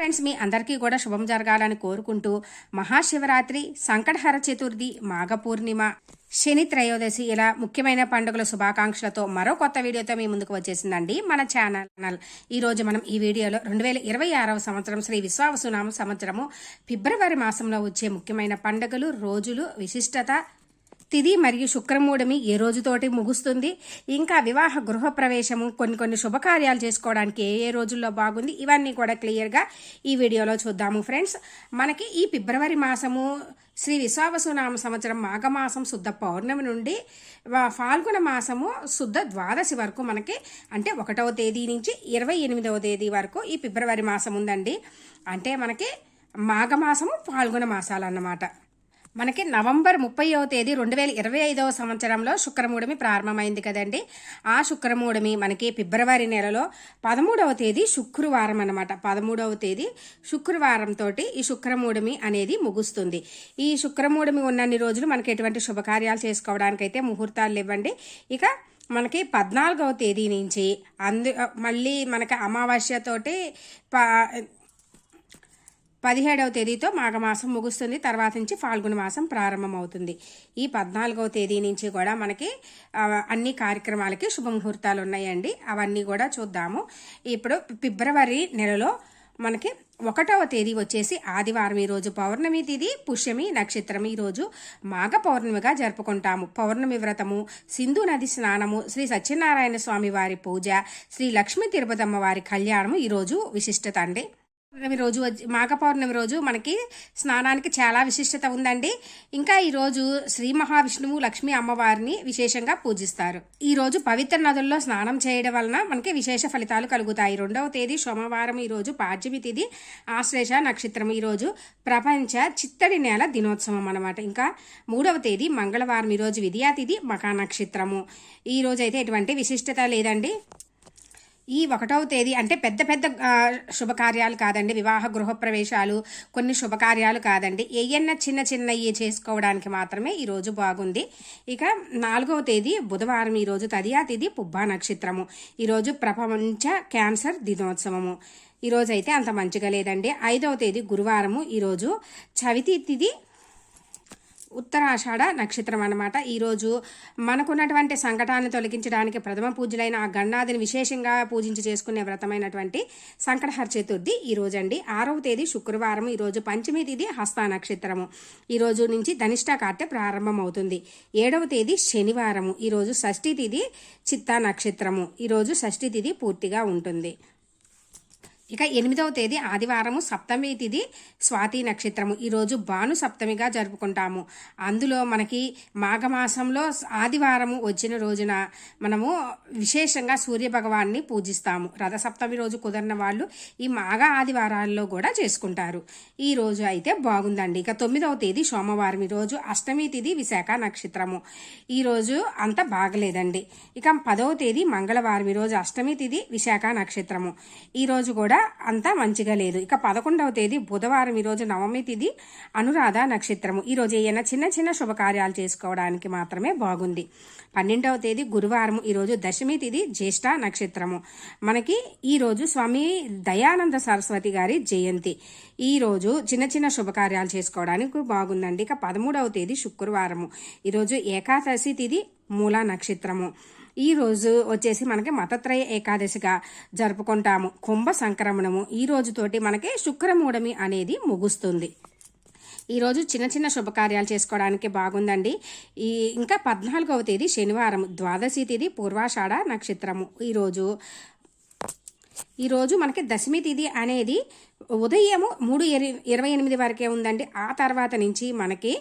Friends మీ అందరికీ కూడా శుభం జరగాలని కోరుకుంటూ మహాశివరాత్రి సంకటహర చతుర్థి మాఘ పూర్ణిమ శని త్రయోదశి ఇలా ముఖ్యమైన పండుగల శుభాకాంక్షలతో మరో కొత్త వీడియోతో మీ ముందుకు వచ్చేసిందండి మన ఛానల్. ఈ రోజు మనం ఈ వీడియోలో రెండు వేల ఇరవై ఆరవ సంవత్సరం శ్రీ విశ్వావసునామ సంవత్సరము ఫిబ్రవరి మాసంలో వచ్చే ముఖ్యమైన పండుగలు రోజులు విశిష్టత తిది మరియు శుక్రమూడమి ఏ రోజుతోటి ముగుస్తుంది? ఇంకా వివాహ గృహ ప్రవేశము కొన్ని కొన్ని శుభకార్యాలు చేసుకోవడానికి ఏ ఏ రోజుల్లో బాగుంది? ఇవన్నీ కూడా క్లియర్గా ఈ వీడియోలో చూద్దాము ఫ్రెండ్స్ మనకి ఈ ఫిబ్రవరి మాసము శ్రీ విశ్వావసునామ సంవత్సరం మాఘమాసం శుద్ధ పౌర్ణమి నుండి వా- ఫాల్గుణ మాసము శుద్ధ ద్వాదశి వరకు మనకి అంటే ఒకటవ తేదీ నుంచి ఇరవై ఎనిమిదవ తేదీ వరకు ఈ ఫిబ్రవరి మాసం ఉందండి. అంటే మనకి మాఘమాసము ఫాల్గుణ మాసాలు అన్నమాట. మనకి నవంబర్ ముప్పైవ తేదీ రెండు వేల ఇరవై ఐదవ సంవత్సరంలో శుక్రమూడమి ప్రారంభమైంది కదండి. ఆ శుక్రమూడమి మనకి ఫిబ్రవరి నెలలో పదమూడవ తేదీ శుక్రవారం అనమాట పదమూడవ తేదీ శుక్రవారం తోటి ఈ శుక్రమూడమి అనేది ముగుస్తుంది. ఈ శుక్రమూడమి ఉన్నన్ని రోజులు మనకి ఎటువంటి శుభకార్యాలు చేసుకోవడానికైతే ముహూర్తాలు ఇవ్వండి ఇక మనకి పద్నాలుగవ తేదీ నుంచి అందు మళ్ళీ మనకి అమావాస్యతోటి ప పదిహేడవ తేదీతో మాఘమాసం ముగుస్తుంది. తర్వాత నుంచి ఫాల్గుణ మాసం ప్రారంభమవుతుంది. ఈ పద్నాలుగవ తేదీ నుంచి కూడా మనకి అన్ని కార్యక్రమాలకి శుభముహూర్తాలు ఉన్నాయండి. అవన్నీ కూడా చూద్దాము. ఇప్పుడు ఫిబ్రవరి నెలలో మనకి ఒకటవ తేదీ వచ్చేసి ఆదివారం ఈరోజు పౌర్ణమి తిథి పుష్యమి నక్షత్రం ఈరోజు మాఘ పౌర్ణమిగా జరుపుకుంటాము. పౌర్ణమి వ్రతము సింధు నది స్నానము శ్రీ సత్యనారాయణ స్వామి వారి పూజ శ్రీ లక్ష్మీ తిరుపతమ్మ వారి కళ్యాణము ఈరోజు విశిష్టత అండి. పౌర్ణమి రోజు వచ్చి- మాఘ పౌర్ణమి రోజు మనకి స్నానానికి చాలా విశిష్టత ఉందండి. ఇంకా ఈరోజు శ్రీ మహావిష్ణువు లక్ష్మీ అమ్మవారిని విశేషంగా పూజిస్తారు. ఈ రోజు పవిత్ర నదుల్లో స్నానం చేయడం వలన మనకి విశేష ఫలితాలు కలుగుతాయి. రెండవ తేదీ సోమవారం ఈరోజు పాడ్యమి తిథి ఆశ్లేష నక్షత్రం ఈరోజు ప్రపంచ చిత్తడి నేల దినోత్సవం అన్నమాట. ఇంకా మూడవ తేదీ మంగళవారం ఈరోజు విద్యాతిథి విద్యా తిథి మకా నక్షత్రము. ఈ రోజు అయితే ఎటువంటి విశిష్టత లేదండి. ఈ ఒకటవ తేదీ అంటే పెద్ద పెద్ద శుభకార్యాలు కాదండి. వివాహ గృహప్రవేశాలు కొన్ని శుభకార్యాలు కాదండి. ఏయన్న చిన్న చిన్నవి చేసుకోవడానికి మాత్రమే ఈరోజు బాగుంది. ఇక నాలుగవ తేదీ బుధవారం ఈరోజు తదియా తేదీ పుబ్బా నక్షత్రము. ఈరోజు ప్రపంచ క్యాన్సర్ దినోత్సవము. ఈరోజు అయితే అంత మంచిగా లేదండి. ఐదవ తేదీ గురువారము. ఈరోజు చవితి తిది ఉత్తరాషాఢ నక్షత్రం అనమాట ఈరోజు మనకున్నటువంటి సంకటాన్ని తొలగించడానికి ప్రథమ పూజలైన ఆ గణనాథిని విశేషంగా పూజించి చేసుకునే వ్రతమైనటువంటి సంకటహర చతుర్థి ఈ రోజు అండి ఆరవ తేదీ శుక్రవారం ఈరోజు పంచమి తేదీ హస్త నక్షత్రము. ఈరోజు నుంచి ధనిష్ట కార్తె ప్రారంభమవుతుంది. ఏడవ తేదీ శనివారము ఈరోజు షష్ఠి తిథి చిత్తా నక్షత్రము. ఈరోజు షష్ఠి తిథి పూర్తిగా ఉంటుంది. ఇక ఎనిమిదవ తేదీ ఆదివారము సప్తమి తిథి స్వాతి నక్షత్రము. ఈరోజు భాను సప్తమిగా జరుపుకుంటాము. అందులో మనకి మాఘమాసంలో ఆదివారము వచ్చిన రోజున మనము విశేషంగా సూర్య భగవాన్ని పూజిస్తాము. రథసప్తమి రోజు కుదరిన వాళ్ళు ఈ మాఘ ఆదివారాల్లో కూడా చేసుకుంటారు. ఈ రోజు అయితే బాగుందండి. ఇక తొమ్మిదవ తేదీ సోమవారం ఈరోజు అష్టమి తిథి విశాఖ నక్షత్రము. ఈరోజు అంత బాగలేదండి. ఇక పదవ తేదీ మంగళవారం ఈరోజు అష్టమి తిథి విశాఖ నక్షత్రము. ఈరోజు కూడా అంతా మంచిగా లేదు. ఇక పదకొండవ తేదీ బుధవారం ఈరోజు నవమి తిది అనురాధ నక్షత్రము. ఈరోజు ఏమైనా చిన్న చిన్న శుభకార్యాలు చేసుకోవడానికి మాత్రమే బాగుంది. పన్నెండవ తేదీ గురువారం ఈరోజు దశమి తిది జ్యేష్ఠ నక్షత్రము. మనకి ఈరోజు స్వామి దయానంద సరస్వతి గారి జయంతి. ఈరోజు చిన్న చిన్న శుభకార్యాలు చేసుకోవడానికి బాగుందండి. ఇక పదమూడవ తేదీ శుక్రవారము ఈరోజు ఏకాదశి తిది మూలా నక్షత్రము. ఈ రోజు వచ్చేసి మనకి మతత్రయ ఏకాదశిగా జరుపుకుంటాము. కుంభ సంక్రమణము ఈ రోజుతోటి మనకి శుక్రమూడమి అనేది ముగుస్తుంది. ఈరోజు చిన్న చిన్న శుభకార్యాలు చేసుకోవడానికి బాగుందండి. ఈ ఇంకా పద్నాలుగవ తేదీ శనివారం ద్వాదశి తేదీ పూర్వాషాఢ నక్షత్రము. ఈరోజు ఈరోజు మనకి దశమి తిథి అనేది ఉదయము మూడు ఇరవై ఎనిమిది వరకే ఉందండి. ఆ తర్వాత నుంచి మనకి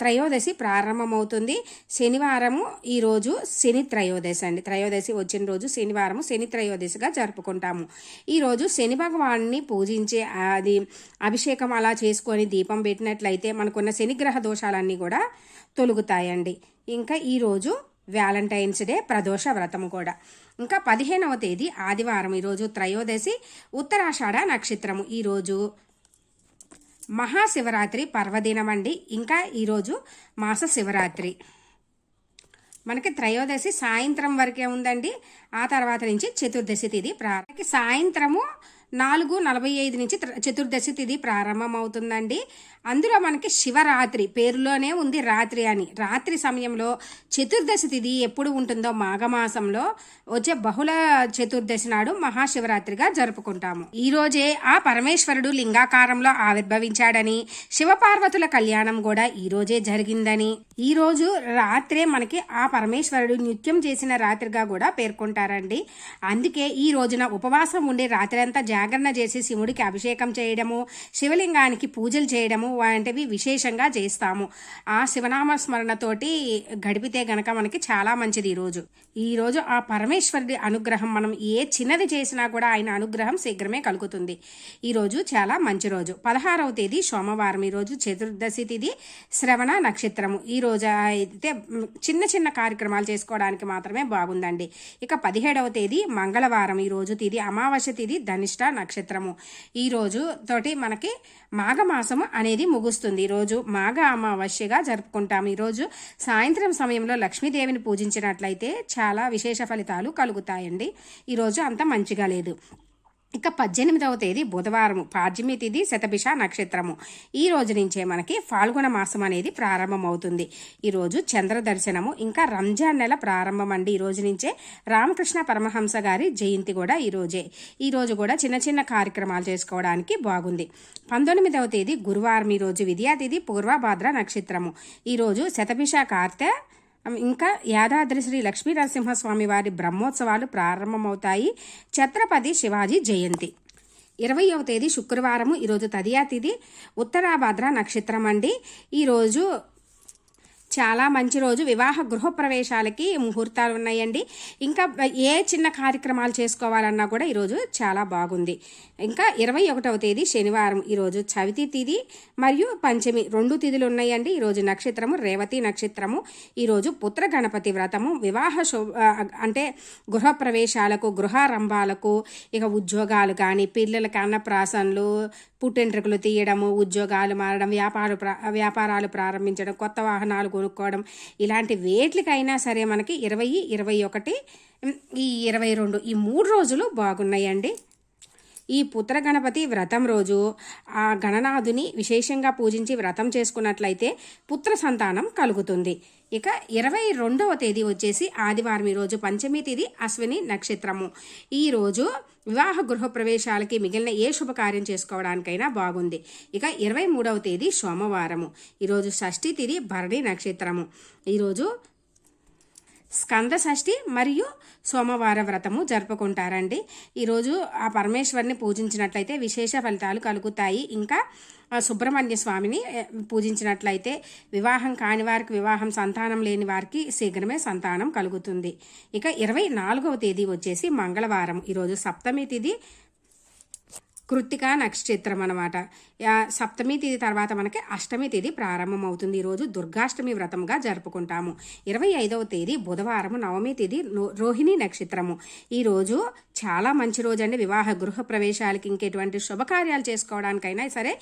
త్రయోదశి ప్రారంభమవుతుంది. శనివారము ఈరోజు శని త్రయోదశి అండి. త్రయోదశి వచ్చిన రోజు శనివారము శని త్రయోదశిగా జరుపుకుంటాము. ఈరోజు శని భగవాన్ని పూజించే అది అభిషేకం అలా చేసుకొని దీపం పెట్టినట్లయితే మనకున్న శనిగ్రహ దోషాలన్నీ కూడా తొలుగుతాయండి. ఇంకా ఈరోజు వ్యాలంటైన్స్ డే ప్రదోష వ్రతము కూడా. ఇంకా పదిహేనవ తేదీ ఆదివారం ఈరోజు త్రయోదశి ఉత్తరాషాఢ నక్షత్రము. ఈరోజు మహాశివరాత్రి పర్వదినం అండి ఇంకా ఈరోజు మాస శివరాత్రి మనకి త్రయోదశి సాయంత్రం వరకే ఉందండి. ఆ తర్వాత నుంచి చతుర్దశి తిథి ప్రారంభ. సాయంత్రము నాలుగు నలభై ఐదు నుంచి చతుర్దశి తిథి ప్రారంభమవుతుందండి. అందులో మనకి శివరాత్రి పేరులోనే ఉంది రాత్రి అని. రాత్రి సమయంలో చతుర్దశి తిథి ఎప్పుడు ఉంటుందో మాఘమాసంలో వచ్చే బహుళ చతుర్దశి నాడు మహాశివరాత్రిగా జరుపుకుంటాము. ఈ రోజే ఆ పరమేశ్వరుడు లింగాకారంలో ఆవిర్భవించాడని శివపార్వతుల కళ్యాణం కూడా ఈ రోజే జరిగిందని. ఈ రోజు రాత్రే మనకి ఆ పరమేశ్వరుడు నృత్యం చేసిన రాత్రిగా కూడా పేర్కొంటారండి. అందుకే ఈ రోజున ఉపవాసం ఉండి రాత్రంతా జాగరణ చేసి శివుడికి అభిషేకం చేయడము శివలింగానికి పూజలు చేయడము వంటివి విశేషంగా చేస్తాము. ఆ శివనామ స్మరణతోటి గడిపితే గనక మనకి చాలా మంచిది ఈ రోజు. ఈ రోజు ఆ పరమేశ్వరుడి అనుగ్రహం మనం ఏ చిన్నది చేసినా కూడా ఆయన అనుగ్రహం శీఘ్రమే కలుగుతుంది. ఈరోజు చాలా మంచి రోజు. పదహారవ తేదీ సోమవారం. ఈ రోజు చతుర్దశి తిథి శ్రవణ నక్షత్రము. ఈ రోజు అయితే చిన్న చిన్న కార్యక్రమాలు చేసుకోవడానికి మాత్రమే బాగుందండి. ఇక పదిహేడవ తేదీ మంగళవారం. ఈ రోజు తిథి అమావాస్య తిథి ధనిష్ట నక్షత్రము. ఈ తోటి మనకి మాఘమాసము అనేది ముగుస్తుంది. ఈరోజు మాఘ అమావాస్యగా జరుపుకుంటాం. ఈరోజు సాయంత్రం సమయంలో లక్ష్మీదేవిని పూజించినట్లయితే చాలా విశేష ఫలితాలు కలుగుతాయండి. ఈరోజు అంత మంచిగా లేదు. ఇక పద్దెనిమిదవ తేదీ బుధవారం పాడ్యమి తిథి శతభిష నక్షత్రము. ఈ రోజు నుంచే మనకి ఫాల్గుణ మాసం అనేది ప్రారంభమవుతుంది. ఈరోజు చంద్ర దర్శనము ఇంకా రంజాన్ నెల ప్రారంభం అండి ఈ రోజు నుంచే రామకృష్ణ పరమహంస గారి జయంతి కూడా ఈ రోజే. కూడా చిన్న చిన్న కార్యక్రమాలు చేసుకోవడానికి బాగుంది. పంతొమ్మిదవ తేదీ గురువారం ఈ రోజు విద్యా పూర్వభాద్ర నక్షత్రము. ఈరోజు శతభిష కార్తె ఇంకా యాదాద్రి శ్రీ లక్ష్మీ నరసింహస్వామి వారి బ్రహ్మోత్సవాలు ప్రారంభమవుతాయి. ఛత్రపతి శివాజీ జయంతి. ఇరవయవ తేదీ శుక్రవారము ఈరోజు తదియా తిథి ఉత్తరాభద్ర నక్షత్రం అండి ఈరోజు చాలా మంచి రోజు. వివాహ గృహప్రవేశాలకి ముహూర్తాలు ఉన్నాయండి. ఇంకా ఏ చిన్న కార్యక్రమాలు చేసుకోవాలన్నా కూడా ఈరోజు చాలా బాగుంది. ఇంకా ఇరవై ఒకటవ తేదీ శనివారం ఈరోజు చవితి తిథి మరియు పంచమి రెండు తిథులు ఉన్నాయండి. ఈరోజు నక్షత్రము రేవతి నక్షత్రము ఈరోజు పుత్ర గణపతి వ్రతము వివాహ శుభ అంటే గృహప్రవేశాలకు గృహారంభాలకు ఇక ఉద్యోగాలు కానీ పిల్లలకి అన్నప్రాసనలు పుట్టెంట్రుకలు తీయడము ఉద్యోగాలు మారడం వ్యాపార వ్యాపారాలు ప్రారంభించడం కొత్త వాహనాలు కొనుక్కోవడం ఇలాంటి వేట్లకైనా సరే మనకి ఇరవై ఇరవై ఒకటి ఈ ఇరవై రెండు ఈ మూడు రోజులు బాగున్నాయండి. ఈ పుత్ర గణపతి వ్రతం రోజు ఆ గణనాథుని విశేషంగా పూజించి వ్రతం చేసుకున్నట్లయితే పుత్ర సంతానం కలుగుతుంది. ఇక ఇరవై రెండవ తేదీ వచ్చేసి ఆదివారం ఈ రోజు పంచమి తేదీ అశ్విని నక్షత్రము. ఈరోజు వివాహ గృహ ప్రవేశాలకి మిగిలిన ఏ శుభకార్యం చేసుకోవడానికైనా బాగుంది. ఇక ఇరవై మూడవ తేదీ సోమవారము. ఈరోజు షష్ఠి తిథి భరణి నక్షత్రము. ఈరోజు స్కంద షష్ఠి మరియు సోమవార వ్రతము జరుపుకుంటారండి. ఈరోజు ఆ పరమేశ్వరిని పూజించినట్లయితే విశేష ఫలితాలు కలుగుతాయి. ఇంకా సుబ్రహ్మణ్య స్వామిని పూజించినట్లయితే వివాహం కాని వారికి వివాహం సంతానం లేని వారికి శీఘ్రమే సంతానం కలుగుతుంది. ఇక ఇరవై నాలుగవ తేదీ వచ్చేసి మంగళవారం. ఈరోజు సప్తమి తిథి కృత్తిక నక్షత్రం అనమాట సప్తమి తేదీ తర్వాత మనకి అష్టమి తిథి ప్రారంభమవుతుంది. ఈరోజు దుర్గాష్టమి వ్రతంగా జరుపుకుంటాము. ఇరవై ఐదవ తేదీ బుధవారం నవమి తేదీ రోహిణి నక్షత్రము. ఈరోజు చాలా మంచి రోజు అండి వివాహ గృహ ప్రవేశాలకి ఇంకెటువంటి శుభకార్యాలు చేసుకోవడానికైనా సరే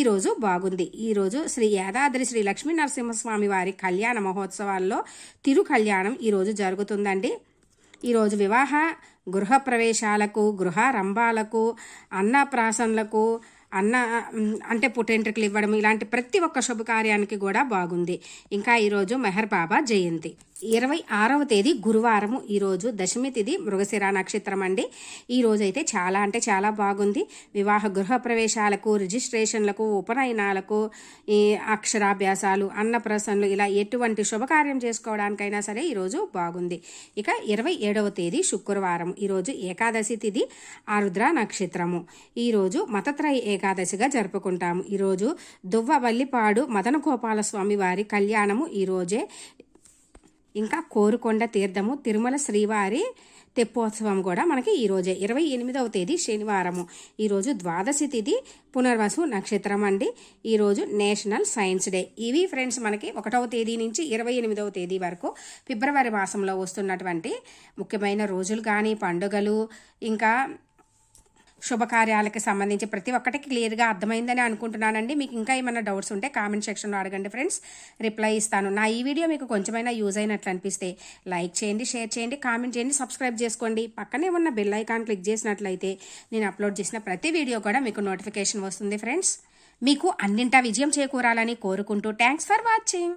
ఈరోజు బాగుంది. ఈ రోజు శ్రీ యాదాద్రి శ్రీ లక్ష్మీ నరసింహస్వామి వారి కళ్యాణ మహోత్సవాల్లో తిరు కళ్యాణం ఈరోజు జరుగుతుందండి. ఈరోజు వివాహ గృహప్రవేశాలకు గృహారంభాలకు అన్నప్రాసనలకు అన్న అంటే పుట్టెంట్రుకలు ఇవ్వడం ఇలాంటి ప్రతి ఒక్క శుభకార్యానికి కూడా బాగుంది. ఇంకా ఈరోజు మెహర్ బాబా జయంతి. ఇరవై ఆరవ తేదీ గురువారము ఈరోజు దశమి తిథి మృగశిర నక్షత్రం అండి. ఈ రోజు అయితే చాలా అంటే చాలా బాగుంది. వివాహ గృహ ప్రవేశాలకు రిజిస్ట్రేషన్లకు ఉపనయనాలకు ఈ అక్షరాభ్యాసాలు అన్నప్రసన్లు ఇలా ఎటువంటి శుభకార్యం చేసుకోవడానికైనా సరే ఈరోజు బాగుంది. ఇక ఇరవై ఏడవ తేదీ శుక్రవారం ఈరోజు ఏకాదశి తిథి ఆరుద్ర నక్షత్రము. ఈరోజు మతత్రయ ఏకాదశిగా జరుపుకుంటాము. ఈరోజు దువ్వ వల్లిపాడు మదన గోపాల స్వామి వారి కళ్యాణము ఈరోజే. ఇంకా కోరుకొండ తీర్థము తిరుమల శ్రీవారి తెప్పోత్సవం కూడా మనకి ఈరోజే ఇరవై ఎనిమిదవ తేదీ శనివారము. ఈరోజు ద్వాదశి తిథి పునర్వసు నక్షత్రం అండి. ఈరోజు నేషనల్ సైన్స్ డే. ఇవి ఫ్రెండ్స్ మనకి ఒకటవ తేదీ నుంచి ఇరవై ఎనిమిదవ తేదీ వరకు ఫిబ్రవరి మాసంలో వస్తున్నటువంటి ముఖ్యమైన రోజులు కానీ పండుగలు ఇంకా శుభకార్యాలకి సంబంధించి ప్రతి ఒక్కటి క్లియర్గా అర్థమైందని అనుకుంటున్నానండి. మీకు ఇంకా ఏమైనా డౌట్స్ ఉంటే కామెంట్ సెక్షన్లో అడగండి ఫ్రెండ్స్. రిప్లై ఇస్తాను. నా ఈ వీడియో మీకు కొంచెమైనా యూజ్ అయినట్లు అనిపిస్తే లైక్ చేయండి షేర్ చేయండి కామెంట్ చేయండి సబ్స్క్రైబ్ చేసుకోండి. పక్కనే ఉన్న బెల్ ఐకాన్ క్లిక్ చేసినట్లయితే నేను అప్లోడ్ చేసిన ప్రతి వీడియో కూడా మీకు నోటిఫికేషన్ వస్తుంది ఫ్రెండ్స్. మీకు అన్నింటా విజయం చేకూరాలని కోరుకుంటూ థ్యాంక్స్ ఫర్ వాచింగ్.